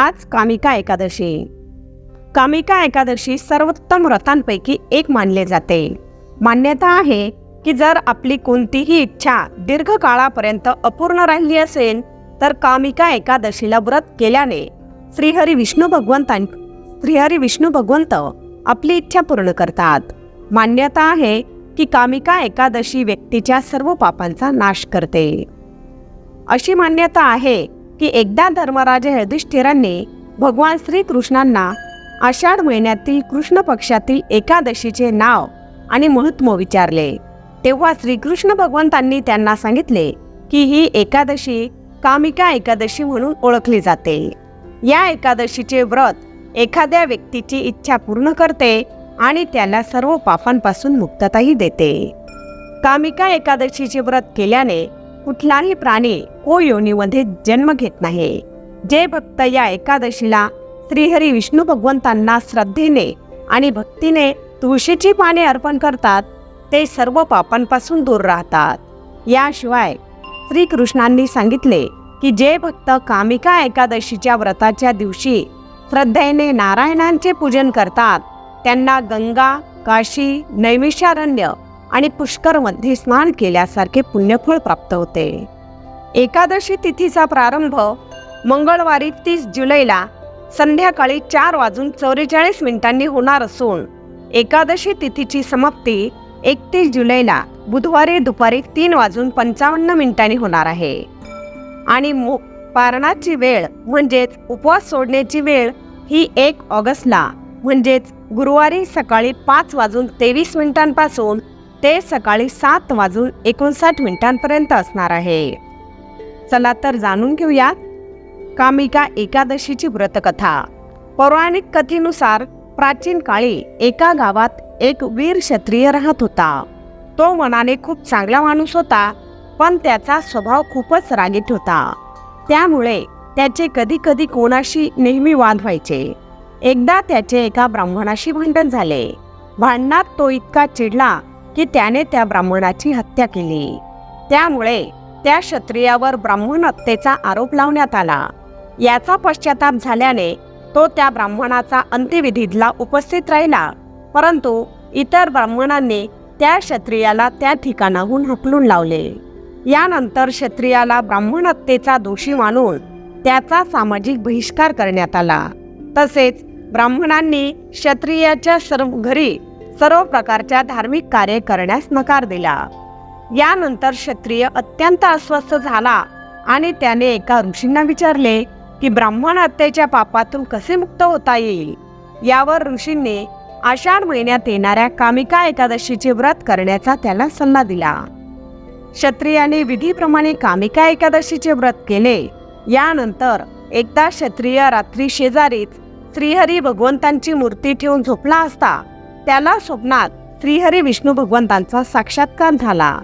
आज कामिका एकादशी. कामिका एकादशी सर्वोत्तम व्रतांपैकी एक मानले जाते. मान्यता आहे की जर आपली कोणतीही इच्छा दीर्घकाळापर्यंत अपूर्ण राहिली असेल तर कामिका एकादशीला व्रत केल्याने श्रीहरी विष्णू भगवंतां श्रीहरी विष्णू भगवंत आपली इच्छा पूर्ण करतात. मान्यता आहे की कामिका एकादशी व्यक्तीच्या सर्व पापांचा नाश करते. अशी मान्यता आहे की एकदा धर्मराजा युधिष्ठिरांनी भगवान श्रीकृष्णांना आषाढ महिन्यातील कृष्ण पक्षातील एकादशीचे नाव आणि महत्त्व विचारले. तेव्हा श्रीकृष्ण भगवंतांनी त्यांना सांगितले की ही एकादशी कामिका एकादशी म्हणून ओळखली जाते. या एकादशीचे व्रत एखाद्या व्यक्तीची इच्छा पूर्ण करते आणि त्याला सर्व पापांपासून मुक्तताही देते. कामिका एकादशीचे व्रत केल्याने कुठलाही प्राणी को योनीमध्ये जन्म घेत नाही. जे भक्त या एकादशीला श्रीहरी विष्णू भगवंतांना श्रद्धेने आणि भक्तीने तुळशीची पाने अर्पण करतात. ते सर्व पापांपासून दूर राहतात. याशिवाय श्रीकृष्णांनी सांगितले की जे भक्त कामिका एकादशीच्या व्रताच्या दिवशी श्रद्धेने नारायणांचे पूजन करतात. त्यांना गंगा काशी नैमिषारण्य आणि पुष्करमध्ये स्नान केल्यासारखे पुण्यफळ प्राप्त होते. एकादशी तिथीचा प्रारंभ मंगळवारी तीस जुलैला संध्याकाळी चार वाजून चौवेचाळीस मिनिटांनी होणार असून एकादशी तिथीची समाप्ती एकतीस जुलैला बुधवारी दुपारी तीन वाजून पंचावन्न मिनिटांनी होणार आहे. आणि मो पारणाची वेळ म्हणजेच उपवास सोडण्याची वेळ ही एक ऑगस्टला म्हणजेच गुरुवारी सकाळी पाच वाजून तेवीस मिनिटांपासून ते सकाळी सात वाजून एकोणसाठ मिनिटांपर्यंत असणार आहे. चला तर जाणून घेऊया कामिका एकादशीची व्रतकथा. पौराणिक कथेनुसार प्राचीन काळी एका गावात एक वीर क्षत्रिय राहत होता. तो मनाने खूप चांगला माणूस होता पण त्याचा स्वभाव खूपच रागीट होता. त्यामुळे त्याचे कधी कधी कोणाशी नेहमी वाद व्हायचे एकदा त्याचे एका ब्राह्मणाशी भांडण झाले. भांडणात तो इतका चिडला की त्याने त्या ब्राह्मणाची हत्या केली. त्यामुळे त्या क्षत्रियावर ब्राह्मण हत्येचा आरोप लावण्यात आला. याचा पश्चाताप झाल्याने तो त्या ब्राह्मणाचा अंत्यविधीला उपस्थित राहिला. परंतु इतर ब्राह्मणांनी त्या क्षत्रियाला त्या ठिकाणाहून हकलून लावले. यानंतर क्षत्रियाला ब्राह्मण हत्येचा दोषी मानून त्याचा सामाजिक बहिष्कार करण्यात आला. तसेच ब्राह्मणांनी क्षत्रियाच्या सर्व घरी सर्व प्रकारच्या धार्मिक कार्य करण्यास नकार दिला. यानंतर क्षत्रिय अत्यंत अस्वस्थ झाला आणि त्याने एका ऋषींना विचारले की ब्राह्मण हत्येच्या पापातून कसे मुक्त होता येईल? यावर ऋषींनी आषाढ महिन्यात येणाऱ्या कामिका एकादशीचे व्रत करण्याचा त्याला सल्ला दिला. क्षत्रियाने विधीप्रमाणे कामिका एकादशीचे व्रत केले. यानंतर एकदा क्षत्रिय रात्री शेजारीच श्रीहरी भगवंतांची मूर्ती ठेवून झोपला असता त्याला स्वप्नात श्रीहरी विष्णू भगवंतांचा साक्षात्कार झाला.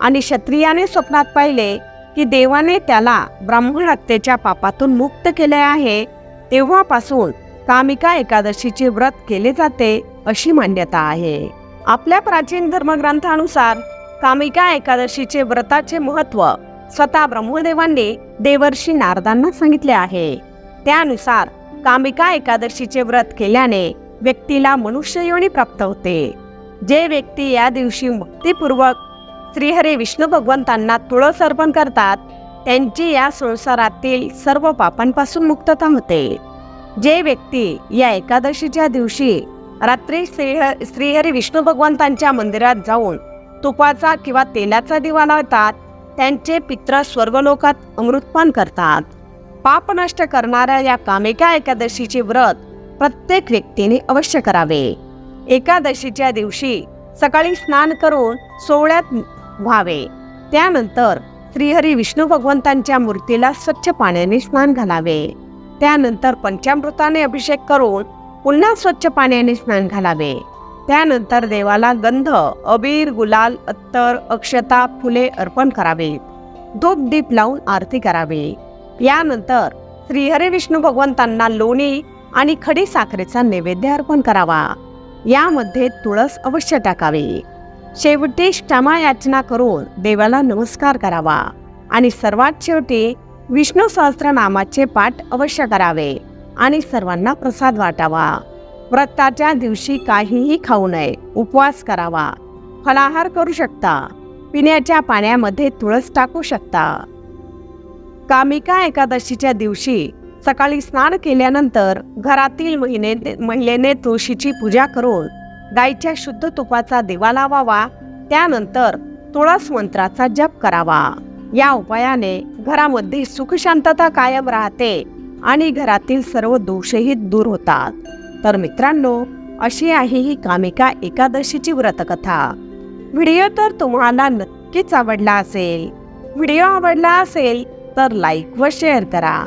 आणि क्षत्रियाने स्वप्नात पाहिले की देवाने त्याला ब्राह्मण हत्येच्या पापातून मुक्त केले आहे तेव्हापासून कामिका एकादशीचे व्रत केले जाते अशी मान्यता आहे. आपल्या प्राचीन धर्मग्रंथानुसार कामिका एकादशीचे व्रताचे महत्त्व स्वतः ब्रह्मदेवांनी देवर्षी नारदांना सांगितले आहे. त्यानुसार कामिका एकादशीचे व्रत केल्याने व्यक्तीला मनुष्ययोनी प्राप्त होते जे व्यक्ती या दिवशी भक्तिपूर्वक श्रीहरी विष्णू भगवंतांना तुळस अर्पण करतात त्यांची या संसारातील सर्व पापांपासून मुक्तता होते. जे व्यक्ती या एकादशीच्या दिवशी रात्री श्रीह श्रीहरी विष्णू भगवंतांच्या मंदिरात जाऊन तुपाचा किंवा तेलाचा दिवा लावतात त्यांचे पित्र स्वर्गलोकात अमृतपान करतात. पाप नष्ट करणाऱ्या या कामिका एकादशीचे व्रत प्रत्येक व्यक्तीने अवश्य करावे. एकादशीच्या दिवशी सकाळी स्नान करून सोहळ्यात व्हावे. त्यानंतर श्रीहरी विष्णू भगवंतांच्या मूर्तीला स्वच्छ पाण्याने स्नान घालावे. त्यानंतर पंचामृताने अभिषेक करून पुन्हा स्वच्छ पाण्याने स्नान घालावे. त्यानंतर देवाला गंध अबीर गुलाल अत्तर अक्षता फुले अर्पण करावेत धूप दीप लावून आरती करावी. यानंतर श्रीहरी विष्णू भगवंतांना लोणी आणि खडी साखरेचा नैवेद्य अर्पण करावा. यामध्ये तुळस अवश्य टाकावी. शेवटी क्षमा याचना करून देवाला नमस्कार करावा. आणि सर्वात शेवटी विष्णू सहस्रनामाचे पाठ अवश्य करावे आणि सर्वांना प्रसाद वाटावा. व्रताच्या दिवशी काहीही खाऊ नये उपवास करावा. फलाहार करू शकता. पिण्याच्या पाण्यामध्ये तुळस टाकू शकता. कामिका एकादशीच्या दिवशी सकाळी स्नान केल्यानंतर घरातील महिने महिलेने तुळशीची पूजा करून गायीच्या शुद्ध तुपाचा दिवा लावावा त्यानंतर तुळस मंत्राचा जप करावा. या उपायाने घरामध्ये सुखशांतता कायम राहते आणि घरातील सर्व दोषही दूर होतात. तर मित्रांनो अशी आहे ही कामिका एकादशीची व्रतकथा. व्हिडिओ तर तुम्हाला नक्कीच आवडला असेल. व्हिडिओ आवडला असेल तर लाईक व शेअर करा.